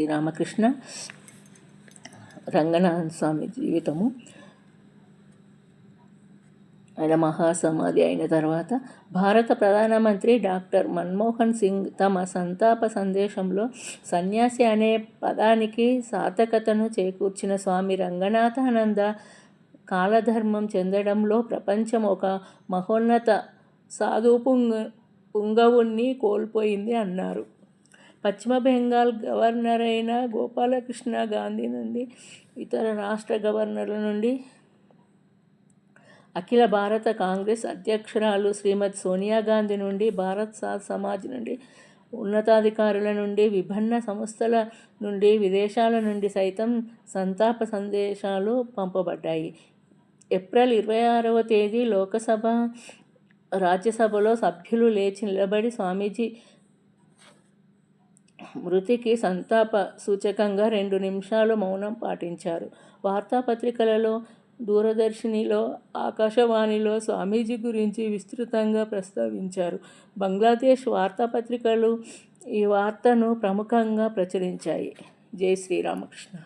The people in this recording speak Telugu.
శ్రీరామకృష్ణ రంగనాథ స్వామి జీవితము. ఆయన మహాసమాధి అయిన తర్వాత భారత ప్రధానమంత్రి డాక్టర్ మన్మోహన్ సింగ్ తమ సంతాప సందేశంలో సన్యాసి అనే పదానికి సార్థకతను చేకూర్చిన స్వామి రంగనాథానంద కాలధర్మం చెందడంలో ప్రపంచం ఒక మహోన్నత సాధు పుంగ పుంగవుణ్ణి కోల్పోయింది అన్నారు. పశ్చిమ బెంగాల్ గవర్నర్ అయిన గోపాలకృష్ణ గాంధీ నుండి ఇతర రాష్ట్ర గవర్నర్ల నుండి అఖిల భారత కాంగ్రెస్ అధ్యక్షురాలు శ్రీమతి సోనియా గాంధీ నుండి భారత్ సాత్ సమాజ్ నుండి ఉన్నతాధికారుల నుండి విభిన్న సంస్థల నుండి విదేశాల నుండి సైతం సంతాప సందేశాలు పంపబడ్డాయి. ఏప్రిల్ ఇరవై ఆరవ తేదీ లోకసభ రాజ్యసభలో సభ్యులు లేచి నిలబడి స్వామీజీ మృతికి సంతాప సూచకంగా రెండు నిమిషాలు మౌనం పాటించారు. వార్తాపత్రికలలో దూరదర్శినిలో ఆకాశవాణిలో స్వామీజీ గురించి విస్తృతంగా ప్రస్తావించారు. బంగ్లాదేశ్ వార్తాపత్రికలు ఈ వార్తను ప్రముఖంగా ప్రచురించాయి. జై శ్రీరామకృష్ణ.